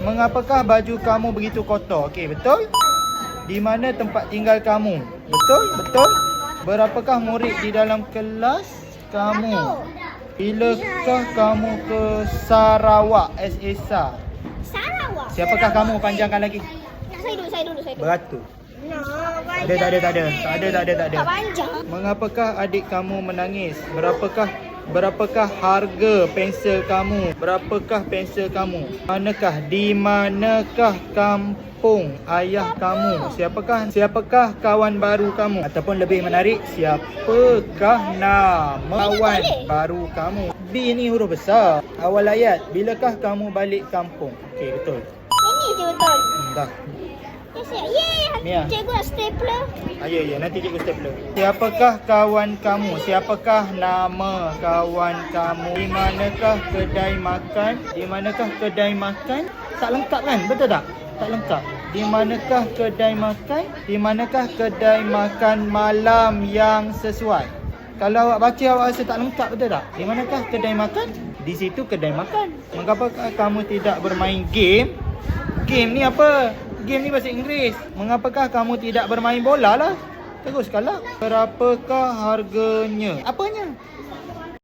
Mengapakah baju kamu begitu kotor? Okey, betul? Di mana tempat tinggal kamu? Betul? Betul? Berapakah murid di dalam kelas kamu? Bilakah kamu ke Sarawak SSA? Sarawak. Siapakah kamu? Panjangkan lagi. Saya dulu, saya dulu, saya dulu. Beratur. No, Ada tak ada tak ada. Tak ada tak ada tak ada. Tak panjang. Mengapakah adik kamu menangis? Berapakah berapakah harga pensel kamu? Berapakah pensel kamu? Manakah di manakah kampung ayah kamu? Siapakah siapakah kawan baru kamu? Ataupun lebih menarik, siapakah nama kawan baru kamu? B ni huruf besar. Awal ayat, bilakah kamu balik kampung? Okey, betul. Ini je betul. Hmm, dah. Ya, saya. Mia. cikgu nak stapler. Ah, ya, ya. Nanti cikgu stapler. Siapakah kawan kamu? Siapakah nama kawan kamu? Di manakah kedai makan? Di manakah kedai makan? Tak lengkap kan? Betul tak? Tak lengkap. Di manakah kedai makan? Di manakah kedai makan malam yang sesuai? Kalau awak baca awak rasa tak lengkap betul tak? Di manakah kedai makan? Di situ kedai makan. Mengapakah kamu tidak bermain game? Game ni apa? Game ni bahasa Inggeris. Mengapakah kamu tidak bermain bola lah? Teruskanlah. Berapakah harganya? Apanya?